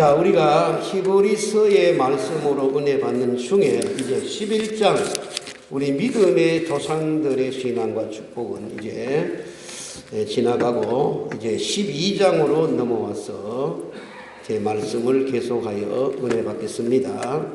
자, 우리가 히브리서의 말씀으로 은혜 받는 중에 이제 11장 우리 믿음의 조상들의 신앙과 축복은 이제 예, 지나가고 이제 12장으로 넘어와서 제 말씀을 계속하여 은혜 받겠습니다.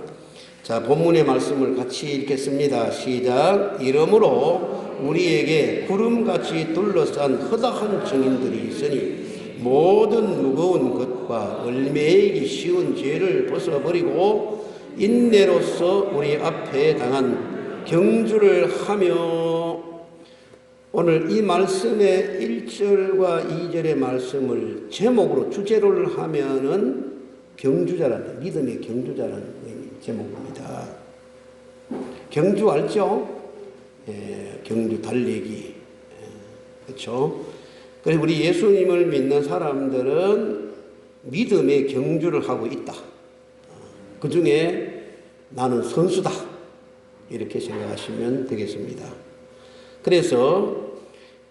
자, 본문의 말씀을 같이 읽겠습니다. 시작. 이러므로 우리에게 구름같이 둘러싼 허다한 증인들이 있으니 모든 무거운 것 과 얼매이기 쉬운 죄를 벗어버리고 인내로서 우리 앞에 당한 경주를 하며 오늘 이 말씀의 1절과 2절의 말씀을 제목으로 주제로를 하면은 경주자라는 믿음의 경주자라는 제목입니다. 경주 알죠? 예, 경주 달리기. 예, 그렇죠? 그래서 우리 예수님을 믿는 사람들은 믿음의 경주를 하고 있다. 그 중에 나는 선수다. 이렇게 생각하시면 되겠습니다. 그래서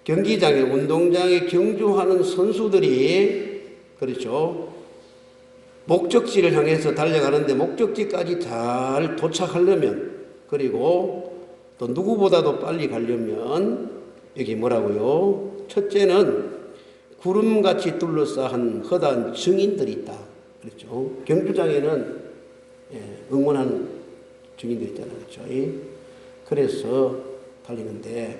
경기장에, 운동장에 경주하는 선수들이, 그렇죠. 목적지를 향해서 달려가는데 목적지까지 잘 도착하려면, 그리고 또 누구보다도 빨리 가려면, 여기 뭐라고요? 첫째는 구름같이 둘러싸한 허다한 증인들이 있다. 그렇죠. 경주장에는 예, 응원하는 증인들 있잖아요. 그렇죠. 그래서 달리는데,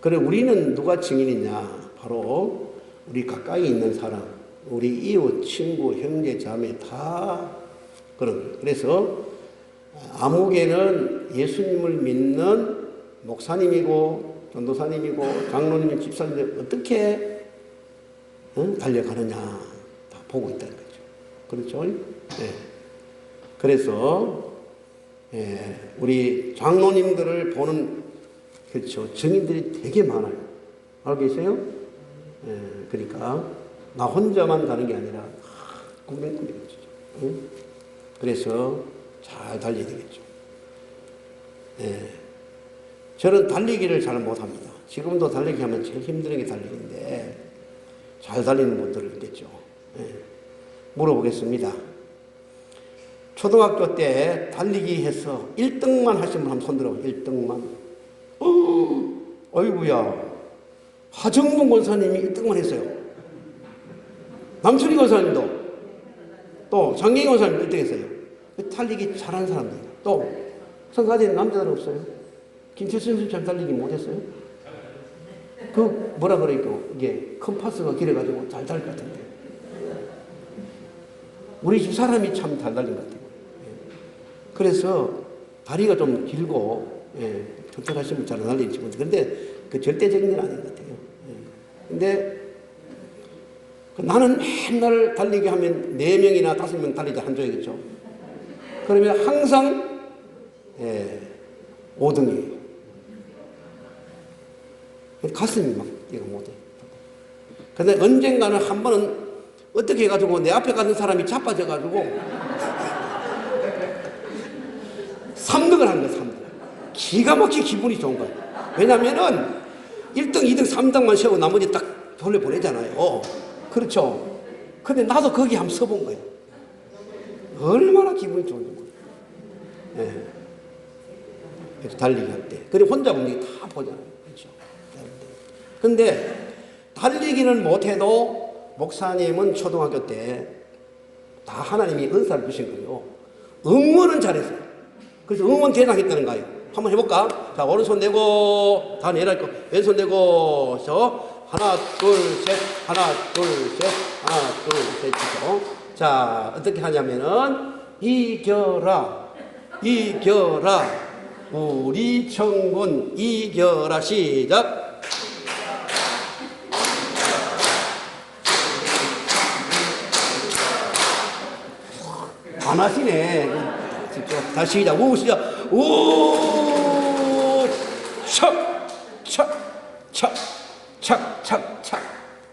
그래, 우리는 누가 증인이냐? 바로 우리 가까이 있는 사람, 우리 이웃, 친구, 형제, 자매 다 그런. 그래서 암흑에는 예수님을 믿는 목사님이고 전도사님이고 장로님, 집사님 어떻게 어? 달려가느냐 다 보고 있다는 거죠. 그렇죠? 네. 그래서 예, 우리 장로님들을 보는 그렇죠 증인들이 되게 많아요. 알고 계세요? 예, 그러니까 나 혼자만 가는 게 아니라 꾸명꾸명이죠. 응? 그래서 잘 달려야 되겠죠. 예. 저는 달리기를 잘 못합니다. 지금도 달리기 하면 제일 힘든 게 달리기인데 잘 달리는 분들은 있겠죠. 예. 물어보겠습니다. 초등학교 때 달리기 해서 1등만 하신 분 한번 손들어 1등만. 어, 어이구야. 하정분 권사님이 1등만 했어요. 남철이 권사님도 또 장경희 권사님 1등 했어요. 달리기 잘하는 사람들. 또 성가대는 남자들 없어요. 김철선 선생님 달리기 못했어요? 그 뭐라 그러니까 이게 컴파스가 길어가지고 잘 달릴 것 같은데 우리 집 사람이 참 잘 달린 것 같아요. 예. 그래서 다리가 좀 길고 예, 튼튼하시면 잘 달리는 친구들. 근데 그 절대적인 건 아닌 것 같아요. 예. 근데 그 나는 맨날 달리기 하면 네 명이나 다섯 명 달리자 한 조이겠죠. 그러면 항상 예, 5등이에요. 가슴이 막 뛰가 못해. 근데 언젠가는 한 번은 어떻게 해가지고 내 앞에 가는 사람이 자빠져가지고 3등을 한 거야, 3등. 기가 막히게 기분이 좋은 거야. 왜냐면은 1등, 2등, 3등만 세우고 나머지 딱 돌려보내잖아요. 그렇죠. 근데 나도 거기 한번 서본 거야. 얼마나 기분이 좋은지 몰라. 예. 달리기 할 때. 그리고 혼자 분들이 다 보잖아요. 근데 달리기는 못해도 목사님은 초등학교 때 다 하나님이 은사를 주신 거예요. 응원은 잘했어요. 그래서 응원 대상했다는 거예요. 한번 해볼까? 자, 오른손 내고, 다 거. 왼손 내고, 저, 하나, 둘, 셋, 하나, 둘, 셋, 하나, 둘, 셋, 죠 자, 어떻게 하냐면은, 이겨라, 이겨라, 우리 청군 이겨라, 시작. 안 하시네. 진짜. 다시 시작. 우, 시작. 우, 척, 척, 척, 척, 척, 척,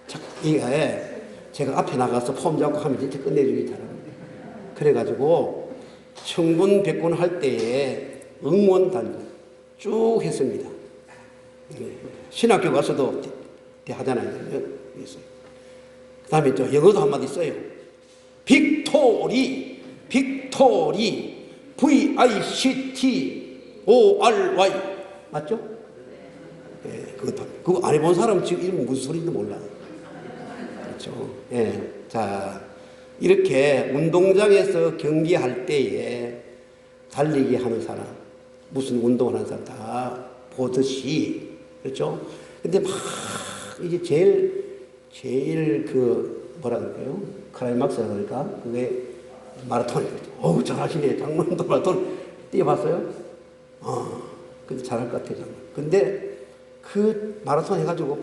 척. 이게 제가 앞에 나가서 폼 잡고 하면 진짜 끝내주기 잘하는데. 그래가지고 청군 백군 할 때에 응원 단쭉 했습니다. 신학교 가서도 하잖아요. 있어요. 그 다음에 또 영어도 한마디 써요. 빅토 빅토리, 빅토리, V-I-C-T-O-R-Y. 맞죠? 예, 그것도. 그거 안 해본 사람 지금 이름 무슨 소리인지 몰라. 그렇죠. 예. 자, 이렇게 운동장에서 경기할 때에 달리기 하는 사람, 무슨 운동을 하는 사람 다 보듯이, 그렇죠? 근데 막, 이제 제일, 제일 그, 뭐라 그럴까요? 클라이막스라 그럴까? 그게 마라톤이거든요. 어우, 잘하시네. 장문도 마라톤 뛰어봤어요? 어, 근데 잘할 것 같아요, 장문. 근데 그 마라톤 해가지고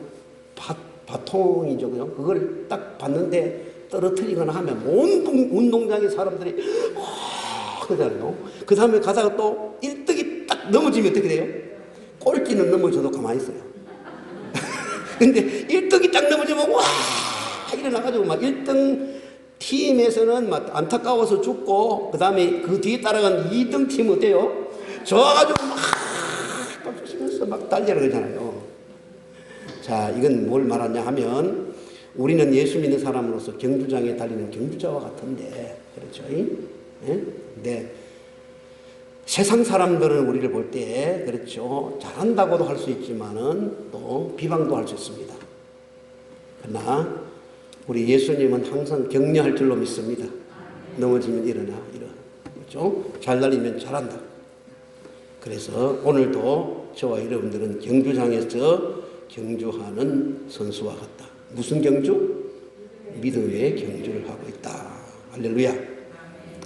바, 바통이죠, 그죠? 그걸 딱 봤는데 떨어뜨리거나 하면 온 동- 운동장의 사람들이 와 그러잖아요. 그 다음에 가다가 또 1등이 딱 넘어지면 어떻게 돼요? 꼴찌는 넘어져도 가만히 있어요. 근데 1등이 딱 넘어지면 와 일어나가지고 막 1등 팀에서는 막 안타까워서 죽고 그 다음에 그 뒤에 따라간 2등 팀 어때요? 좋아가지고 막 박수 치면서 막 달려라 그러잖아요. 자, 이건 뭘 말하냐 하면 우리는 예수 믿는 사람으로서 경주장에 달리는 경주자와 같은데, 그렇죠? 예? 네. 세상 사람들은 우리를 볼 때, 그렇죠. 잘한다고도 할 수 있지만은 또 비방도 할 수 있습니다. 그러나 우리 예수님은 항상 격려할 줄로 믿습니다. 넘어지면 일어나, 일어나. 그렇죠? 잘 달리면 잘한다. 그래서 오늘도 저와 여러분들은 경주장에서 경주하는 선수와 같다. 무슨 경주? 믿음의 경주를 하고 있다. 할렐루야.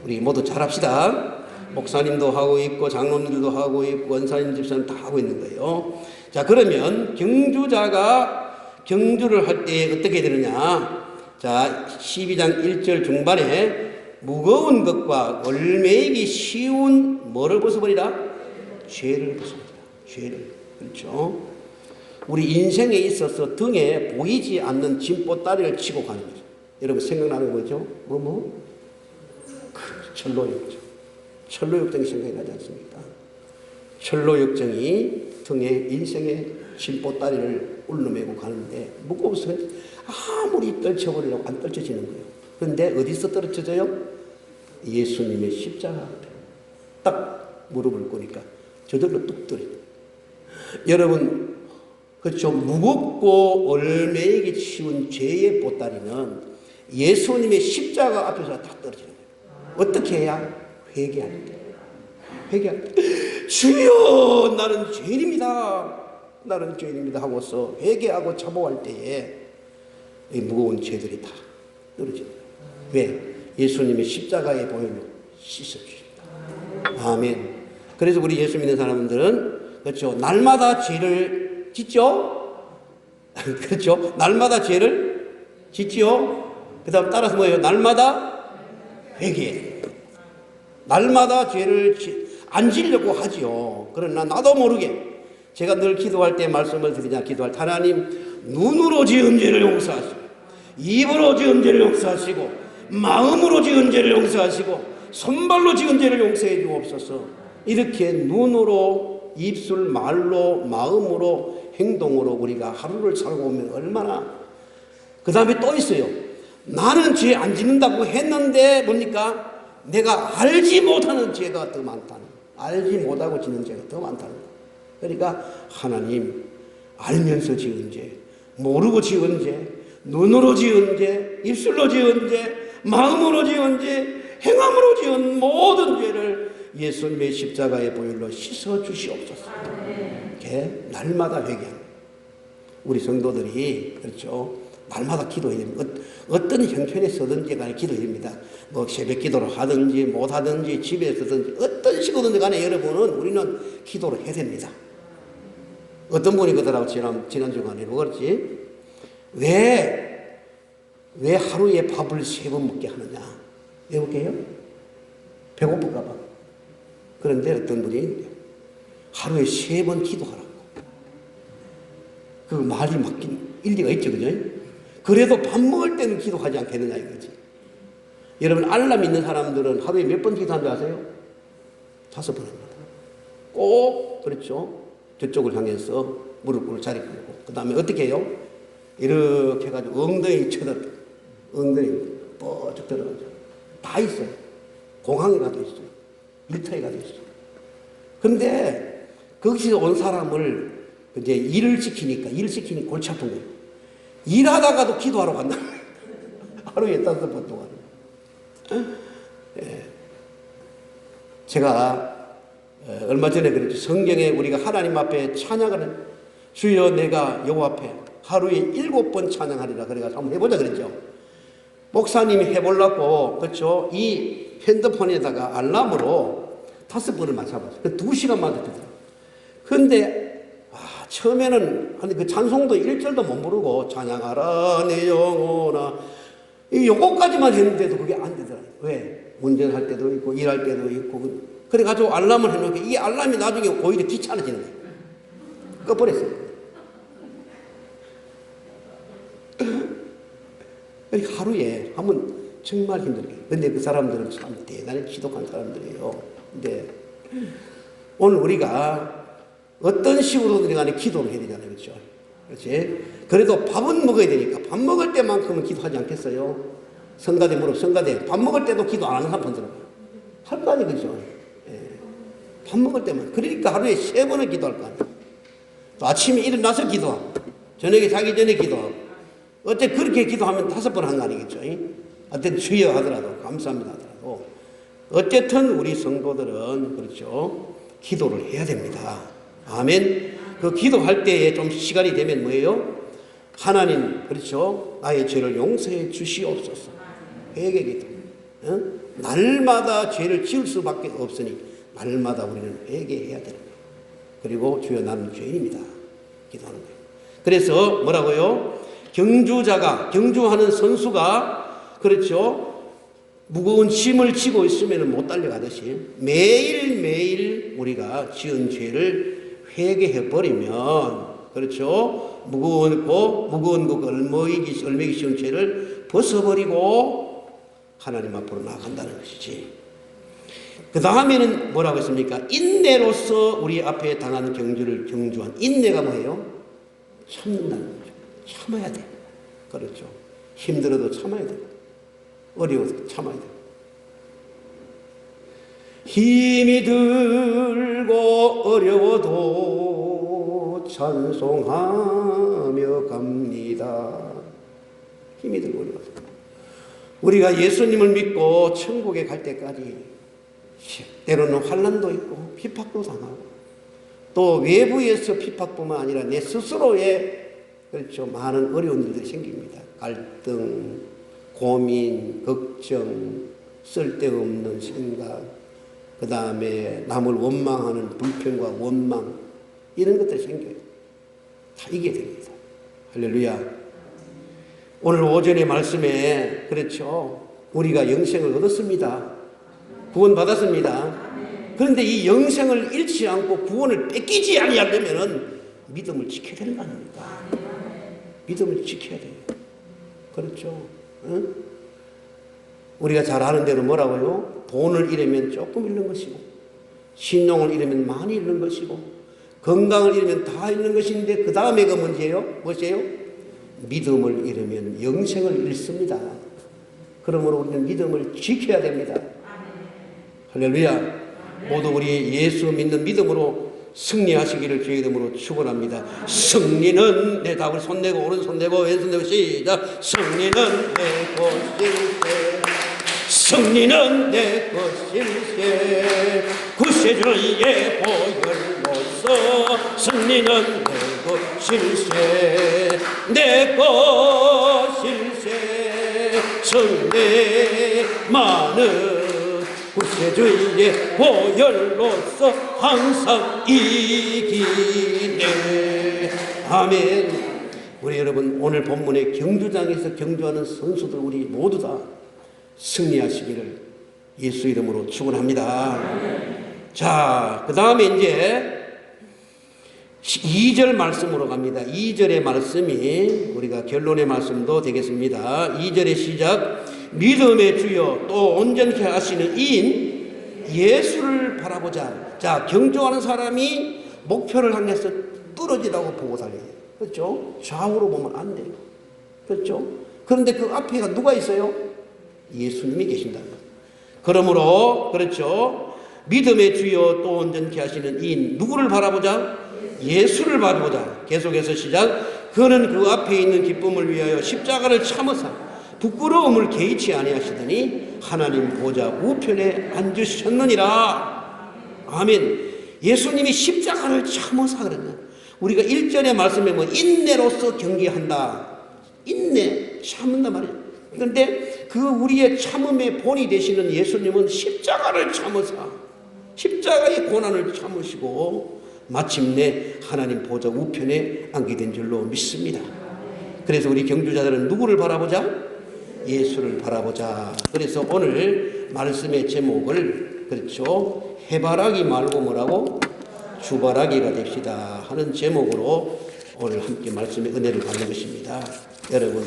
우리 모두 잘합시다. 목사님도 하고 있고 장로님들도 하고 있고 원사님 집사님 다 하고 있는 거예요. 자 그러면 경주자가 경주를 할 때 어떻게 되느냐? 자 12장 1절 중반에 무거운 것과 얼매이기 쉬운 뭐를 벗어버리라? 죄를 벗어버리라. 죄를 그렇죠. 우리 인생에 있어서 등에 보이지 않는 짐보따리를 치고 가는 거죠. 여러분 생각나는 거죠? 뭐 뭐? 그 철로역정. 철로역정이 생각이 나지 않습니까? 철로역정이 등에 인생의 짐보따리를 울러매고 가는데 무거워서 아무리 떨쳐버리려고 안 떨쳐지는 거예요. 그런데 어디서 떨어져져요? 예수님의 십자가 앞에 딱 무릎을 꿇으니까 저절로 뚝 떨어져요. 여러분 그렇죠. 무겁고 얼매이기 쉬운 죄의 보따리는 예수님의 십자가 앞에서 다 떨어지는 거예요. 어떻게 해야? 회개할 때. 회개할 때. 주여, 나는 죄인입니다. 나는 죄인입니다. 하고서 회개하고 자복할 때에 이 무거운 죄들이 다 떨어지는 거예요. 왜? 예수님의 십자가의 보혈로 씻어주십니다. 아멘. 그래서 우리 예수 믿는 사람들은 그렇죠. 날마다 죄를 짓죠? 그렇죠. 날마다 죄를 짓지요? 그 다음 따라서 뭐예요? 날마다 회개. 날마다 죄를 지- 안 지려고 하지요. 그러나 나도 모르게 제가 늘 기도할 때 말씀을 드리냐 기도할 때 하나님 눈으로 지은 죄를 용서하시고 입으로 지은 죄를 용서하시고 마음으로 지은 죄를 용서하시고 손발로 지은 죄를 용서해 주옵소서 이렇게 눈으로 입술 말로 마음으로 행동으로 우리가 하루를 살고 오면 얼마나 그 다음에 또 있어요 나는 죄 안 짓는다고 했는데 뭡니까 내가 알지 못하는 죄가 더 많다는 거. 알지 못하고 짓는 죄가 더 많다는 거. 그러니까 하나님 알면서 지은 죄, 모르고 지은 죄, 눈으로 지은 죄, 입술로 지은 죄, 마음으로 지은 죄, 행함으로 지은 모든 죄를 예수님의 십자가의 보혈로 씻어 주시옵소서. 이렇게 날마다 회개합니다. 우리 성도들이 그렇죠. 날마다 기도해야 됩니다. 어- 어떤 형편에서든지 간에 기도해야 됩니다. 뭐 새벽 기도를 하든지 못하든지 집에서든지 어떤 식으로든 간에 여러분은 우리는 기도를 해야 됩니다. 어떤 분이 그러더라고 지난, 지난주간에 뭐 그렇지? 왜, 왜 하루에 밥을 세 번 먹게 하느냐? 왜 먹게 해요? 배고플까봐. 그런데 어떤 분이 하루에 세 번 기도하라고. 그 말이 맞긴 일리가 있죠, 그죠? 그래도 밥 먹을 때는 기도하지 않겠느냐 이거지. 여러분 알람 있는 사람들은 하루에 몇 번 기도하는 줄 아세요? 다섯 번 합니다. 꼭 그렇죠. 저쪽을 향해서 무릎 꿇을 자리 꿇고 그 다음에 어떻게 해요? 이렇게 해가지고 엉덩이 쳐다 엉덩이 뻗쭉 들어가죠. 다 있어요. 공항에 가도 있어요. 일터에 가도 있어요. 근데 거기서 온 사람을 이제 일을 시키니까 일을 시키니 골치 아픈 거예요. 일하다가도 기도하러 간다. 하루에 다섯 번 동안. 예. 제가 어, 얼마 전에 그랬죠. 성경에 우리가 하나님 앞에 찬양하는 주여 내가 여호와 앞에 하루에 일곱 번 찬양하리라 그래가지고 한번 해보자 그랬죠. 목사님이 해보려고 그렇죠. 이 핸드폰에다가 알람으로 다섯 번을 맞춰봤어요. 그두 시간만 듣더라고요. 근데 아, 처음에는 근데 그 찬송도 1절도 못 부르고 찬양하라 내 영혼아 이 요거까지만 했는데도 그게 안 되더라고요. 왜? 운전할 때도 있고 일할 때도 있고 그래가지고 알람을 해놓으니까 이 알람이 나중에 오히려 귀찮아지는 거예요. 꺼버렸어요. 하루에 하면 정말 힘들게. 근데 그 사람들은 참 대단히 지독한 사람들이에요. 근데 오늘 우리가 어떤 식으로든 간에 기도를 해야 되잖아요. 그렇죠? 그렇지? 그래도 밥은 먹어야 되니까 밥 먹을 때만큼은 기도하지 않겠어요? 성가대 물어 성가대 밥 먹을 때도 기도 안 하는 사람 본 들어봐요. 할 거 아니에요. 그죠? 예. 밥 먹을 때만. 그러니까 하루에 세 번은 기도할 거 아니에요. 또 아침에 일어나서 기도하고 저녁에 자기 전에 기도하고 어째 그렇게 기도하면 다섯 번 한 거 아니겠죠? 어쨌든 주여 하더라도 감사합니다 하더라도 어쨌든 우리 성도들은 그렇죠 기도를 해야 됩니다. 아멘. 그 기도할 때에 좀 시간이 되면 뭐예요? 하나님 그렇죠 나의 죄를 용서해 주시옵소서. 회개 기도. 어? 날마다 죄를 지을 수밖에 없으니 날마다 우리는 회개해야 되는 거예요. 그리고 주여 나는 죄인입니다. 기도하는 거예요. 그래서 뭐라고요? 경주자가 경주하는 선수가 그렇죠. 무거운 짐을 지고 있으면 못 달려가듯이 매일매일 우리가 지은 죄를 회개해 버리면 그렇죠. 무거운 고 무거운 그 얼매기 얼매기 쉬운 죄를 벗어버리고 하나님 앞으로 나간다는 것이지. 그 다음에는 뭐라고 했습니까? 인내로서 우리 앞에 당하는 경주를 경주한 인내가 뭐예요? 참는다는. 참아야 돼. 그렇죠. 힘들어도 참아야 돼. 어려워도 참아야 돼. 힘이 들고 어려워도 찬송하며 갑니다. 힘이 들고 어려워도. 우리가 예수님을 믿고 천국에 갈 때까지 때로는 환란도 있고 핍박도 당하고 또 외부에서 핍박뿐만 아니라 내 스스로의 그렇죠 많은 어려운 일들이 생깁니다. 갈등, 고민, 걱정, 쓸데없는 생각, 그 다음에 남을 원망하는 불평과 원망 이런 것들이 생겨요. 다 이게 됩니다. 할렐루야. 오늘 오전의 말씀에 그렇죠. 우리가 영생을 얻었습니다. 구원 받았습니다. 그런데 이 영생을 잃지 않고 구원을 뺏기지 아니하려면은 믿음을 지켜야 되는 거 아닙니까? 믿음을 지켜야 돼요. 그렇죠. 응? 우리가 잘 아는 대로 뭐라고요? 돈을 잃으면 조금 잃는 것이고, 신용을 잃으면 많이 잃는 것이고, 건강을 잃으면 다 잃는 것인데, 그 다음에가 문제예요? 무엇이에요? 믿음을 잃으면 영생을 잃습니다. 그러므로 우리는 믿음을 지켜야 됩니다. 할렐루야. 모두 우리 예수 믿는 믿음으로 승리하시기를 이름으로 축원합니다. 승리는 내 답을 손 내고 오른 손 내고 왼손 내고 시작. 승리는 내 것일세. 승리는 내 것일세. 구세주의 보혈로서 승리는 내 것일세. 내 것일세. 승리만은 구세주의 보혈로서 항상 이기네 아멘 우리 여러분 오늘 본문의 경주장에서 경주하는 선수들 우리 모두 다 승리하시기를 예수 이름으로 축원합니다 자 그 다음에 이제 2절 말씀으로 갑니다. 2절의 말씀이 우리가 결론의 말씀도 되겠습니다. 2절의 시작 믿음의 주여 또 온전케 하시는 이인 예수를 바라보자. 자, 경주하는 사람이 목표를 향해서 뚫어지라고 보고 살려요. 그렇죠? 좌우로 보면 안 돼요. 그렇죠? 그런데 그 앞에가 누가 있어요? 예수님이 계신다. 그러므로 그렇죠. 믿음의 주여 또 온전케 하시는 이 누구를 바라보자? 예수를 바라보자. 계속해서 시작. 그는 그 앞에 있는 기쁨을 위하여 십자가를 참으사 부끄러움을 개의치 아니하시더니 하나님 보좌 우편에 앉으셨느니라. 아멘. 예수님이 십자가를 참으사 그랬냐. 우리가 1절의 말씀에 뭐 인내로서 경계한다. 인내, 참는단 말이에요. 그런데 그 우리의 참음의 본이 되시는 예수님은 십자가를 참으사 십자가의 고난을 참으시고 마침내 하나님 보좌 우편에 앉게 된 줄로 믿습니다. 그래서 우리 경주자들은 누구를 바라보자? 예수를 바라보자. 그래서 오늘 말씀의 제목을 그렇죠. 해바라기 말고 뭐라고? 주바라기가 됩시다 하는 제목으로 오늘 함께 말씀의 은혜를 받는 것입니다. 여러분,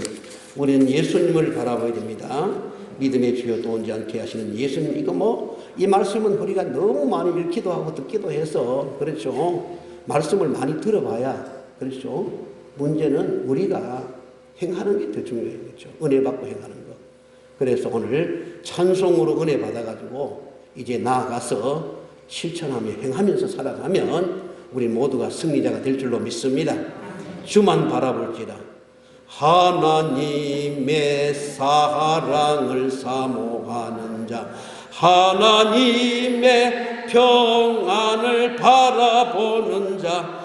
우리는 예수님을 바라봐야 됩니다. 믿음의 주여 또 온지 않게 하시는 예수님. 이거 뭐, 이 말씀은 우리가 너무 많이 읽기도 하고 듣기도 해서, 그렇죠. 말씀을 많이 들어봐야, 그렇죠. 문제는 우리가 행하는 게 더. 그렇죠. 은혜 받고 행하는 거. 그래서 오늘 찬송으로 은혜 받아가지고 이제 나아가서 실천하며 행하면서 살아가면 우리 모두가 승리자가 될 줄로 믿습니다. 주만 바라볼지라. 하나님의 사랑을 사모하는 자, 하나님의 평안을 바라보는 자,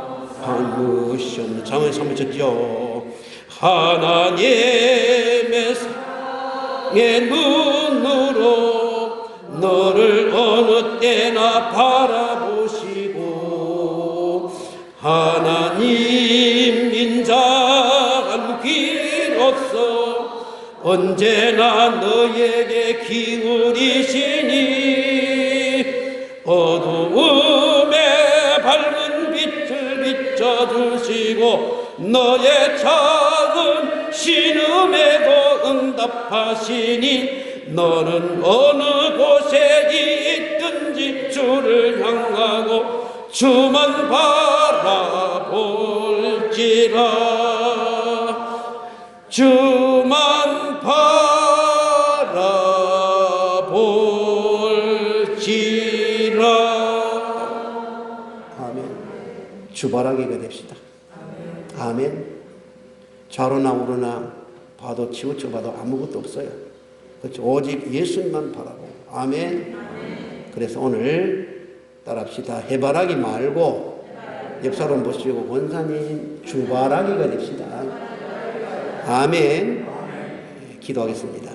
하시는 장을 삼으셨죠 하나님의 사랑의 눈으로 너를 어느 때나 바라보시고 하나님 인자한 귀로서 언제나 너에게 기울이시니 어두움 비춰주시고 너의 작은 신음에도 응답하시니 너는 어느 곳에 있든지 주를 향하고 주만 바라볼지라. 주만 바라볼지라. 아멘. 주바라기가 아멘 좌로나 우로나 봐도 치우쳐 봐도 아무것도 없어요 그렇죠. 오직 예수님만 바라보고. 아멘. 그래서 오늘 따라합시다. 해바라기 말고 옆 사람 보시고 권사님 주바라기가 됩시다. 아멘. 기도하겠습니다.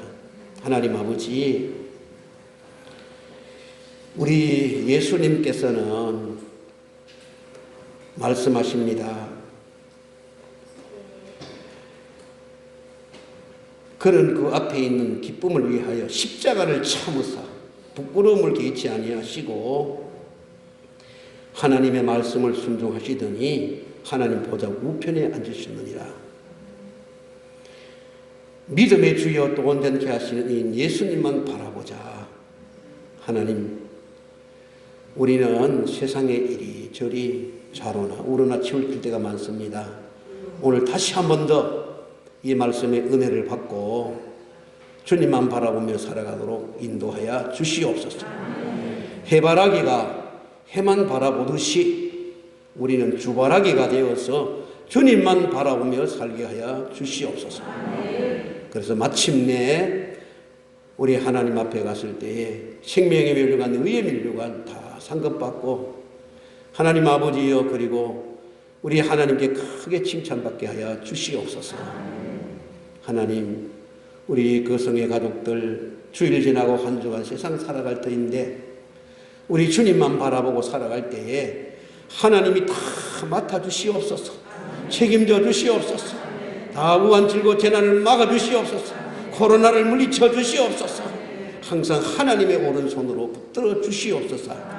하나님 아버지, 우리 예수님께서는 말씀하십니다. 그는 그 앞에 있는 기쁨을 위하여 십자가를 참으사 부끄러움을 개치 아니하시고 하나님의 말씀을 순종하시더니 하나님 보좌 우편에 앉으셨느니라. 믿음의 주여 또 온전케 하시는 이 예수님만 바라보자. 하나님, 우리는 세상의 일이 저리 좌로나 우로나 치울 때가 많습니다. 오늘 다시 한 번 더 이 말씀의 은혜를 받고 주님만 바라보며 살아가도록 인도하여 주시옵소서. 해바라기가 해만 바라보듯이 우리는 주바라기가 되어서 주님만 바라보며 살게 하여 주시옵소서. 그래서 마침내 우리 하나님 앞에 갔을 때에 생명의 면류관, 의의 면류관 다 상급받고 하나님 아버지여 그리고 우리 하나님께 크게 칭찬받게 하여 주시옵소서. 하나님, 우리 그 성의 가족들 주일 지나고 한 주간 세상 살아갈 터인데 우리 주님만 바라보고 살아갈 때에 하나님이 다 맡아 주시옵소서. 책임져 주시옵소서. 다 우한 질고 재난을 막아 주시옵소서. 코로나를 물리쳐 주시옵소서. 항상 하나님의 오른손으로 붙들어 주시옵소서.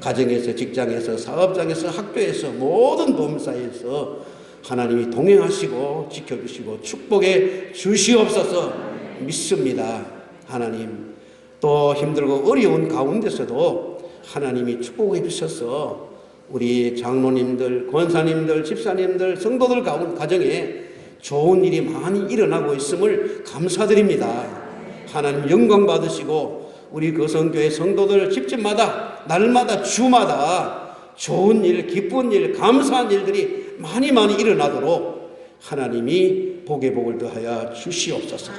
가정에서, 직장에서, 사업장에서, 학교에서, 모든 범사에서 하나님이 동행하시고 지켜주시고 축복해 주시옵소서 믿습니다. 하나님 또 힘들고 어려운 가운데서도 하나님이 축복해 주셔서 우리 장로님들, 권사님들, 집사님들, 성도들 가운 가정에 좋은 일이 많이 일어나고 있음을 감사드립니다. 하나님 영광 받으시고 우리 거성교회 성도들 집집마다 날마다 주마다 좋은 일, 기쁜 일, 감사한 일들이 많이 많이 일어나도록 하나님이 복의 복을 더하여 주시옵소서.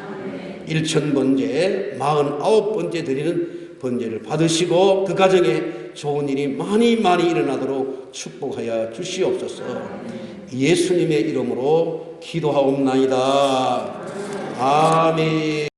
일천 번째, 마흔아홉 번째 드리는 번제를 받으시고 그 가정에 좋은 일이 많이 많이 일어나도록 축복하여 주시옵소서. 예수님의 이름으로 기도하옵나이다. 아멘.